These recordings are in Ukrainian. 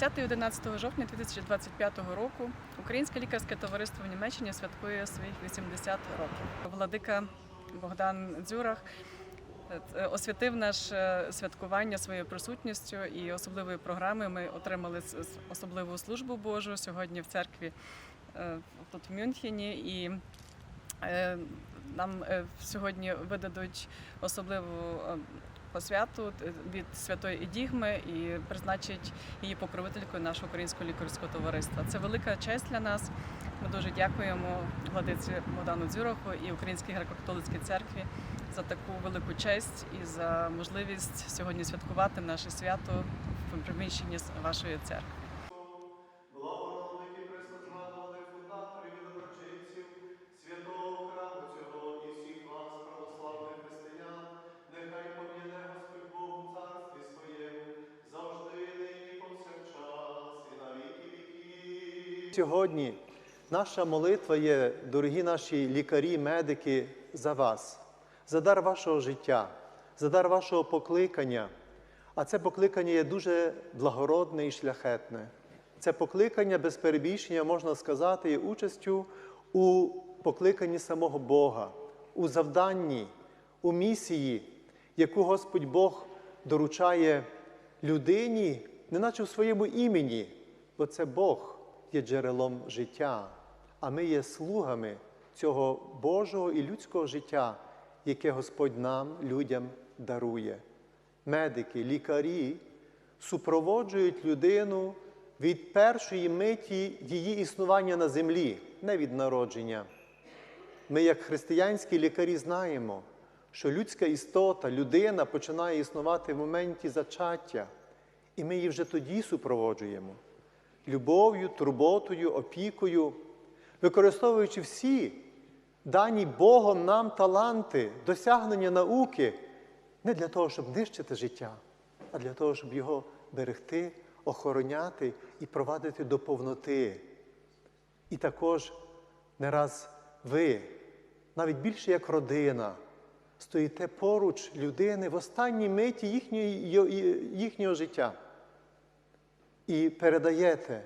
10 і 11 жовтня 2025 року Українське лікарське товариство в Німеччині святкує своїх 80 років. Владика Богдан Дзюрах е, освятив наше святкування своєю присутністю і особливою програмою. Ми отримали особливу службу Божу сьогодні в церкві е, тут в Мюнхені. І е, нам е, сьогодні видадуть особливу е, посвяту святу від святої Едігми і призначить її покровителькою нашого українського лікарського товариства. Це велика честь для нас. Ми дуже дякуємо владиці Богдану Дзюроху і Українській греко-католицькій церкві за таку велику честь і за можливість сьогодні святкувати наше свято в приміщенні вашої церкви. Сьогодні наша молитва є, дорогі наші лікарі, медики, за вас, за дар вашого життя, за дар вашого покликання. А це покликання є дуже благородне і шляхетне. Це покликання без перебільшення, можна сказати, є участю у покликанні самого Бога, у завданні, у місії, яку Господь Бог доручає людині, неначе в своєму імені, бо це Бог є джерелом життя, а ми є слугами цього Божого і людського життя, яке Господь нам, людям, дарує медики, лікарі супроводжують людину від першої миті її існування на землі, не від народження. Ми, як християнські лікарі, знаємо, що людська істота, людина починає існувати в моменті зачаття, і ми її вже тоді супроводжуємо любов'ю, турботою, опікою, використовуючи всі дані Богом нам таланти, досягнення науки, не для того, щоб нищити життя, а для того, щоб його берегти, охороняти і провадити до повноти. І також не раз ви, навіть більше як родина, стоїте поруч людини в останній миті їхньої, їхнього життя і передаєте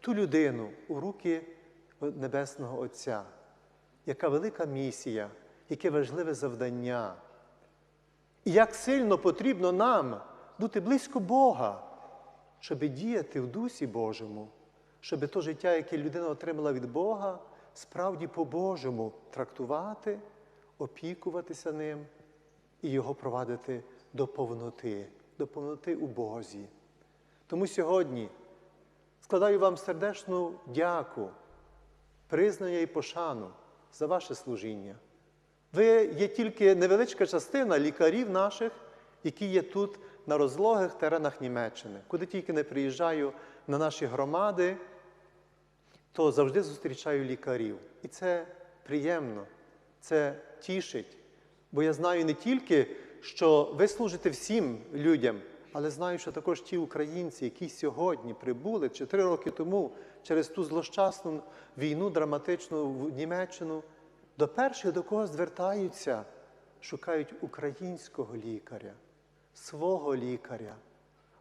ту людину у руки Небесного Отця. Яка велика місія, яке важливе завдання. І як сильно потрібно нам бути близько Бога, щоб діяти в Дусі Божому, щоб то життя, яке людина отримала від Бога, справді по-божому трактувати, опікуватися ним і його провадити до повноти, до повноти у Бозі. Тому сьогодні складаю вам сердечну дяку, признання і пошану за ваше служіння. Ви є тільки невеличка частина лікарів наших, які є тут на розлогих теренах Німеччини. Куди тільки не приїжджаю на наші громади, то завжди зустрічаю лікарів. І це приємно, це тішить. Бо я знаю не тільки, що ви служите всім людям, але знаю, що також ті українці, які сьогодні прибули чи три роки тому через ту злощасну війну драматичну в Німеччину, до перших, до кого звертаються, шукають українського лікаря, свого лікаря.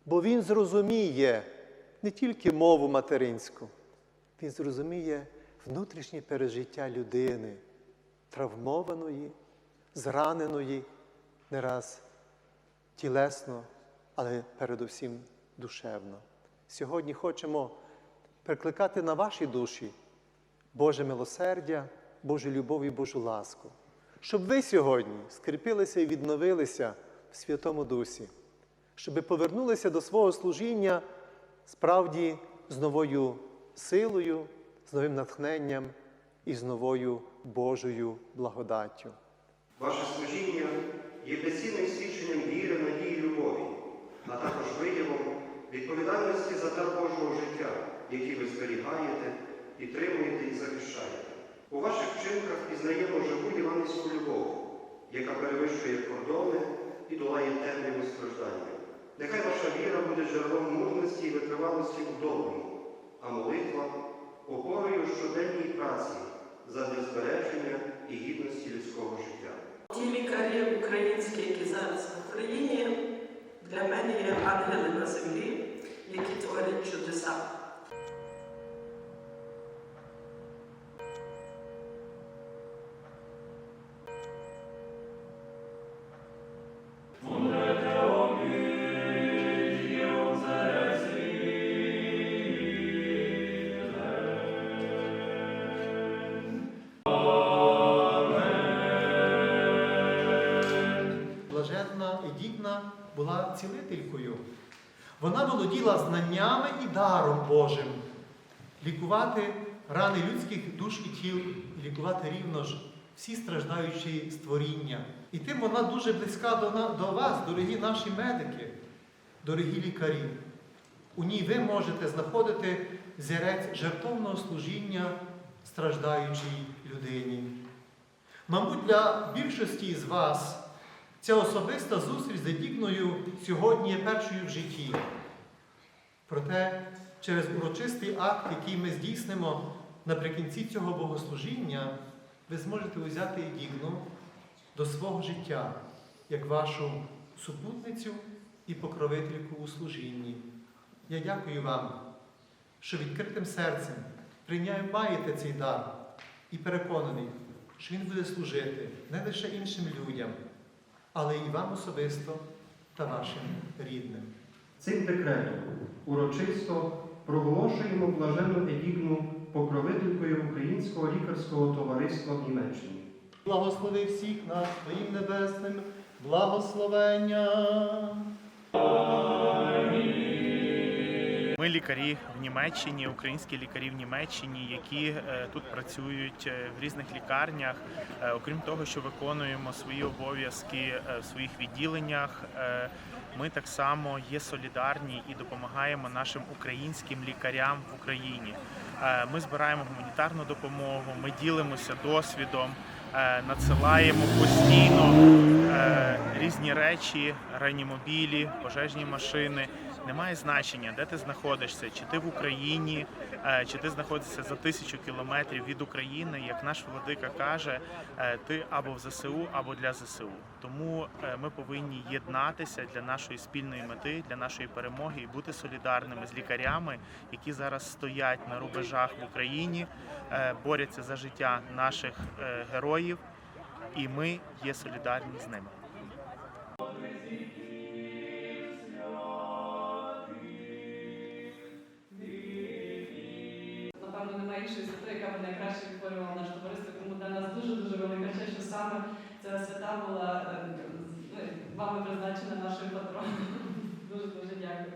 Бо він зрозуміє не тільки мову материнську, він зрозуміє внутрішнє пережиття людини, травмованої, зраненої, не раз тілесно, але передусім душевно. Сьогодні хочемо прикликати на ваші душі Боже милосердя, Божу любов і Божу ласку, щоб ви сьогодні скріпилися і відновилися в Святому Дусі, щоб повернулися до свого служіння справді з новою силою, з новим натхненням і з новою Божою благодаттю. Ваше служіння є безцінним свідченням віри, а також виявом відповідальності за дар Божого життя, який ви зберігаєте, підтримуєте і захищаєте. У ваших вчинках пізнаємо живу євангельську любов, яка перевищує кордони і долає темряву страждання. Нехай ваша віра буде джерелом мужності і витривалості у доброму, а молитва опорою щоденній праці задля збереження і гідності людського життя. Ті лікарі українські, які зараз в Україні, для мене є ангели на землі, які творять чудеса. Була цілителькою. Вона володіла знаннями і даром Божим лікувати рани людських душ і тіл, і лікувати рівно ж всі страждаючі створіння. І тим вона дуже близька до, до вас, дорогі наші медики, дорогі лікарі. У ній ви можете знаходити зірець жертовного служіння страждаючій людині. Мабуть, для більшості з вас Ця особиста зустріч з Едігною сьогодні є першою в житті. Проте через урочистий акт, який ми здійснимо наприкінці цього богослужіння, ви зможете взяти Едігну до свого життя як вашу супутницю і покровительку у служінні. Я дякую вам, що відкритим серцем приймаєте цей дар і переконаний, що він буде служити не лише іншим людям але і вам особисто та вашим рідним. Цим декретом урочисто проголошуємо блажену Едігну покровителькою Українського лікарського товариства в Німеччині. Благослови всіх нас Твоїм небесним благословення. Ми лікарі в Німеччині, українські лікарі в Німеччині, які е, тут працюють е, в різних лікарнях. Е, Окрім того, що виконуємо свої обов'язки в своїх відділеннях. Ми так само є солідарні і допомагаємо нашим українським лікарям в Україні. Ми збираємо гуманітарну допомогу, ми ділимося досвідом, надсилаємо постійно різні речі, реанімобілі, пожежні машини. Немає значення, де ти знаходишся, чи ти в Україні, е, чи ти знаходишся за тисячу кілометрів від України. Як наш владика каже, е, ти або в ЗСУ, або для ЗСУ. Тому е, ми повинні єднатися для нашої спільної мети, для нашої перемоги і бути солідарними з лікарями, які зараз стоять на рубежах в Україні, борються за життя наших героїв, і ми є солідарні з ними. Би наш товариство, тому для нас дуже-дуже велика честь, що саме ця свята була е, ну, вами призначена нашою патроном. Дуже-дуже дякую.